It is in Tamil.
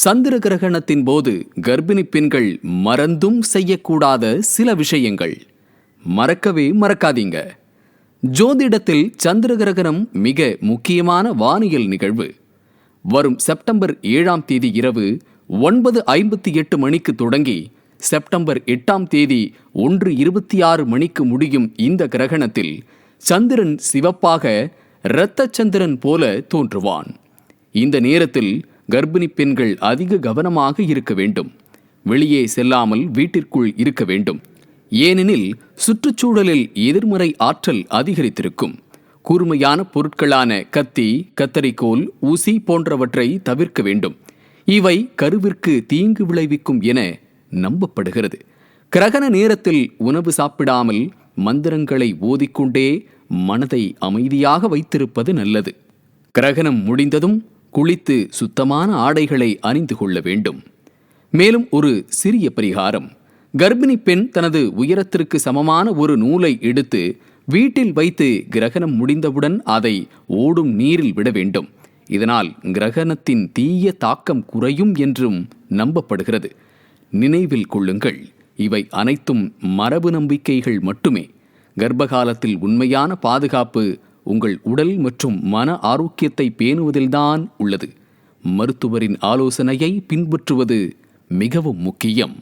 சந்திர கிரகணத்தின் போது கர்ப்பிணி பெண்கள் மறந்தும் செய்யக்கூடாத சில விஷயங்கள். மறக்கவே மறக்காதீங்க. ஜோதிடத்தில் சந்திர கிரகணம் மிக முக்கியமான வானியல் நிகழ்வு. வரும் செப்டம்பர் ஏழாம் தேதி இரவு ஒன்பது ஐம்பத்தி எட்டு மணிக்கு தொடங்கி செப்டம்பர் எட்டாம் தேதி ஒன்று இருபத்தி ஆறு மணிக்கு முடியும் இந்த கிரகணத்தில் சந்திரன் சிவப்பாக இரத்த சந்திரன் போல தோன்றுவான். இந்த நேரத்தில் கர்ப்பிணி பெண்கள் அதிக கவனமாக இருக்க வேண்டும். வெளியே செல்லாமல் வீட்டிற்குள் இருக்க வேண்டும். ஏனெனில் சுற்றுச்சூழலில் எதிர்மறை ஆற்றல் அதிகரித்திருக்கும். கூர்மையான பொருட்களான கத்தி கத்தரிக்கோல் ஊசி போன்றவற்றை தவிர்க்க வேண்டும். இவை கருவிற்கு தீங்கு விளைவிக்கும் என நம்பப்படுகிறது. கிரகண நேரத்தில் உணவு சாப்பிடாமல் மந்திரங்களை ஓதிக்கொண்டே மனதை அமைதியாக வைத்திருப்பது நல்லது. கிரகணம் முடிந்ததும் குளித்து சுத்தமான ஆடைகளை அணிந்து கொள்ள வேண்டும். மேலும் ஒரு சிறிய பரிகாரம். கர்ப்பிணி பெண் தனது உயரத்திற்கு சமமான ஒரு நூலை எடுத்து வீட்டில் வைத்து கிரகணம் முடிந்தவுடன் அதை ஓடும் நீரில் விட வேண்டும். இதனால் கிரகணத்தின் தீய தாக்கம் குறையும் என்றும் நம்பப்படுகிறது. நினைவில் கொள்ளுங்கள் இவை அனைத்தும் மரபு நம்பிக்கைகள் மட்டுமே. கர்ப்பகாலத்தில் உண்மையான பாதுகாப்பு உங்கள் உடல் மற்றும் மன ஆரோக்கியத்தை பேணுவதில்தான் உள்ளது. மருத்துவரின் ஆலோசனையை பின்பற்றுவது மிகவும் முக்கியம்.